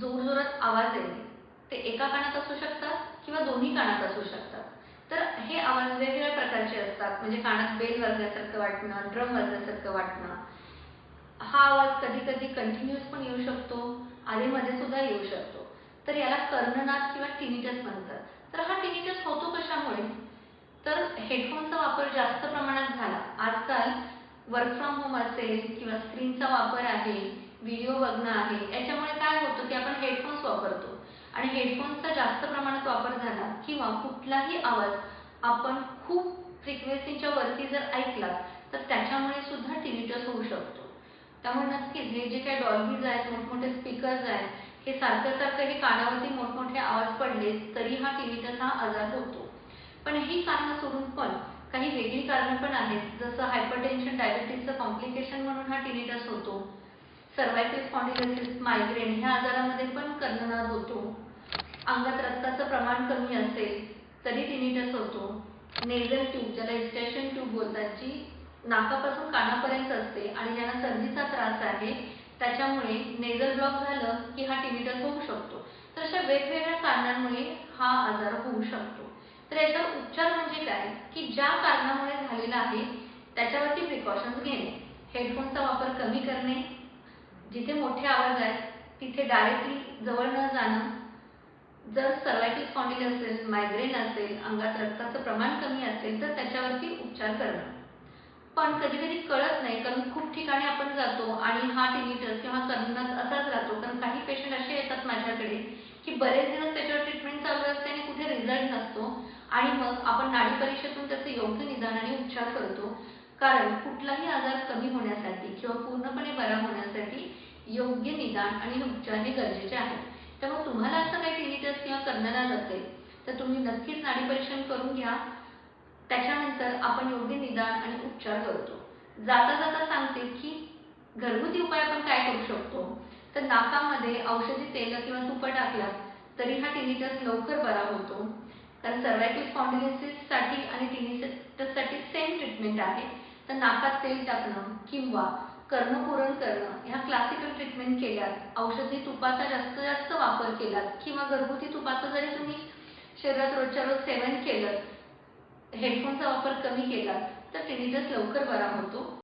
जोरजोरात आवाज येणे ते एका कानात असू शकतात किंवा दोन्ही कानात असू शकतात. तर हे आवाज वेगवेगळ्या प्रकारचे असतात. म्हणजे कानात बेल वाजल्यासारखं वाटणं ड्रम वाजल्यासारखं वाटणं. हा आवाज कधी कधी कंटिन्युअस पण येऊ शकतो. आधेमध्ये सुद्धा येऊ शकतो. तर याला कर्णनाद किंवा टिनिटस म्हणतात. तर हा टिनिटस होतो कशामुळे? तर हेडफोनचा वापर जास्त प्रमाणात वर्क फ्रॉम होम असेल किंवा स्क्रीनचा वापर आहे व्हिडिओ बघणं आहे याच्यामुळे काय होतं की आपण हेडफोन्स वापरतो. आणि हेडफोनचा जास्त प्रमाणात वापर झाला किंवा कुठलाही आवाज आपण खूप फ्रिक्वेन्सीच्या वरती जर ऐकला तर त्याच्यामुळे सुद्धा टिनिटस होऊ शकतो. त्यामुळे नक्कीच हे जे काही डॉल्बीज आहेत मोठमोठे स्पीकर्स आहेत हे सारखं सारखं हे कानावरती मोठमोठे आवाज पडले तरी हा टिनिटस हा आजार होतो. पण ही कारणं सोडून पण काही वेगळी कारणं पण आहेत. जसं हायपरटेन्शन डायबिटीजचं कॉम्प्लिकेशन म्हणून हा टिनिटस होतो. सर्वायकल स्पॉन्डिलोसिस मायग्रेन ह्या आजारामध्ये पण कर्णनाद होतो. अंगात रक्ताचं प्रमाण कमी असेल तरी टिनिटस होतो. नेझल ट्यूब ज्याला इस्टेशन ट्यूब बोलतात जी नाकापासून कानापर्यंत असते आणि ज्यांना सर्दीचा त्रास आहे त्याच्यामुळे नेझल ब्लॉक झालं की हा टिनिटस होऊ शकतो. तर अशा वेगवेगळ्या कारणांमुळे हा आजार होऊ शकतो. तर याच्यावर उपचार म्हणजे काय? की ज्या कारणामुळे झालेला आहे त्याच्यावरती प्रिकॉशन्स घेणे. हेडफोनचा वापर कमी करणे. जिथे मोठे आवाज आहेत तिथे डायरेक्टली जवळ न जाणं. जर सर्वायटिक स्पॉन्डिल असेल मायग्रेन असेल अंगात रक्ताचं प्रमाण कमी असेल तर त्याच्यावरती उपचार करणं. पण कधी कधी कळत नाही कारण खूप ठिकाणी आपण जातो आणि हा टिनिटर किंवा कर्णनाद असाच राहतो. कारण काही पेशंट असे येतात माझ्याकडे की बरेच दिवस त्याच्यावर ट्रीटमेंट चालू असते आणि कुठे रिझल्ट नसतो. आणि मग आपण नाडी परीक्षेतून त्याचं योग्य निदान आणि उपचार करतो. कारण कुठलाही आजार कमी होण्यासाठी किंवा पूर्णपणे बरा होण्यासाठी योग्य निदान आणि उपचार हे गरजेचे आहे. त्यामुळे तुम्हाला असं काही टिनिटस किंवा कर्णनाद असेल तर तुम्ही नक्कीच नाडी परीक्षण करून घ्या. त्याच्यानंतर आपण योग्य निदान आणि उपचार करतो. जाता जाता सांगते की घरगुती उपाय आपण काय करू शकतो? नाकामध्ये औषधी तेल किंवा तुपं टाकलात तरी हा टिनिटस लवकर बरा होतो. कारण सर्वायकल स्पॉन्डिलिसिससाठी आणि टिनिटससाठी सेम ट्रीटमेंट आहे. तर नाकात तेल टाकणं किंवा कर्णपूरण करणं ह्या क्लासिकल ट्रीटमेंट केल्यात. औषधी तुपाचा जास्त जास्त वापर केलात किंवा घरगुती तुपाचं जरी तुम्ही शरीरात रोजच्या रोज सेवन केलं हेडफोनचा वापर कमी केला तर टिनिटस लवकर बरा होतो.